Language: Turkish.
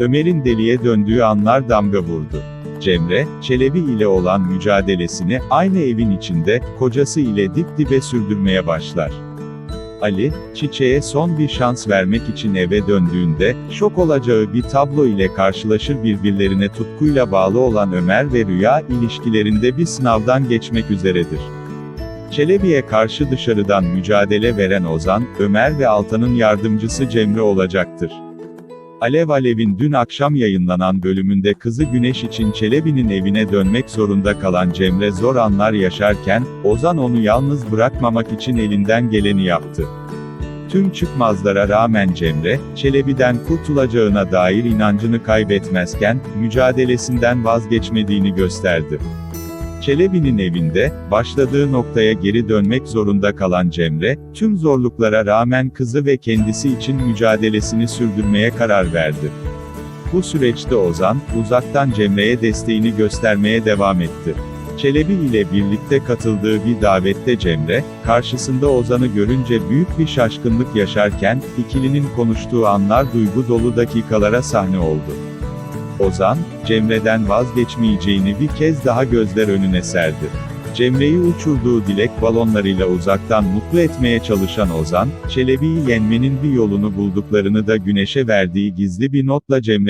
Ömer'in deliye döndüğü anlar damga vurdu. Cemre, Çelebi ile olan mücadelesini, aynı evin içinde, kocası ile dip dibe sürdürmeye başlar. Ali, Çiçek'e son bir şans vermek için eve döndüğünde, şok olacağı bir tablo ile karşılaşır birbirlerine tutkuyla bağlı olan Ömer ve Rüya, ilişkilerinde bir sınavdan geçmek üzeredir. Çelebi'ye karşı dışarıdan mücadele veren Ozan, Ömer ve Altan'ın yardımcısı Cemre olacaktır. Alev Alev'in dün akşam yayınlanan bölümünde kızı Güneş için Çelebi'nin evine dönmek zorunda kalan Cemre zor anlar yaşarken, Ozan onu yalnız bırakmamak için elinden geleni yaptı. Tüm çıkmazlara rağmen Cemre, Çelebi'den kurtulacağına dair inancını kaybetmezken, mücadelesinden vazgeçmediğini gösterdi. Çelebi'nin evinde, başladığı noktaya geri dönmek zorunda kalan Cemre, tüm zorluklara rağmen kızı ve kendisi için mücadelesini sürdürmeye karar verdi. Bu süreçte Ozan, uzaktan Cemre'ye desteğini göstermeye devam etti. Çelebi ile birlikte katıldığı bir davette Cemre, karşısında Ozan'ı görünce büyük bir şaşkınlık yaşarken, ikilinin konuştuğu anlar duygu dolu dakikalara sahne oldu. Ozan, Cemre'den vazgeçmeyeceğini bir kez daha gözler önüne serdi. Cemre'yi uçurduğu dilek balonlarıyla uzaktan mutlu etmeye çalışan Ozan, Çelebi'yi yenmenin bir yolunu bulduklarını da Güneş'e verdiği gizli bir notla Cemre